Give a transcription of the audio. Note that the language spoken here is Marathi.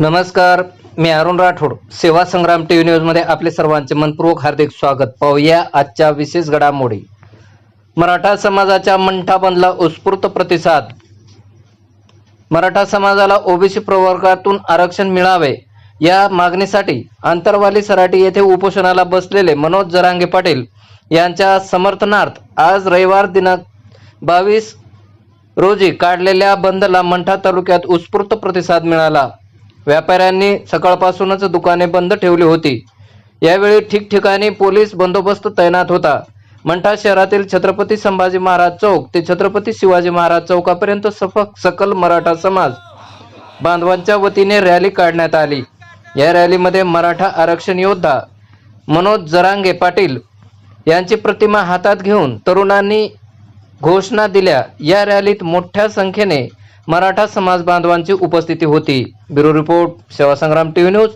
नमस्कार मी अरुण राठोड. सेवा संग्राम टीव्ही न्यूजमध्ये आपले सर्वांचे मनपूर्वक हार्दिक स्वागत. पाहूया आजच्या विशेष घडामोडी. मराठा समाजाच्या मंठा बंदला उत्स्फूर्त प्रतिसाद. मराठा समाजाला ओबीसी प्रवर्गातून आरक्षण मिळावे या मागणीसाठी आंतरवाली सराटी येथे उपोषणाला बसलेले मनोज जरांगे पाटील यांच्या समर्थनार्थ आज रविवार दिनांक बावीस रोजी काढलेल्या बंदला मंठा तालुक्यात उत्स्फूर्त प्रतिसाद मिळाला. व्यापाऱ्यांनी सकाळपासूनच दुकाने बंद ठेवली होती. यावेळी ठिकठिकाणी पोलीस बंदोबस्त तैनात होता. मंठा शहरातील छत्रपती संभाजी महाराज चौक ते छत्रपती शिवाजी महाराज चौकापर्यंत सफक सकल मराठा समाज बांधवांच्या वतीने रॅली काढण्यात आली. या रॅलीमध्ये मराठा आरक्षण योद्धा मनोज जरांगे पाटील यांची प्रतिमा हातात घेऊन तरुणांनी घोषणा दिल्या. या रॅलीत मोठ्या संख्येने मराठा समाज बांधवांची उपस्थिती होती. ब्युरो रिपोर्ट सेवा संग्राम टीव्ही न्यूज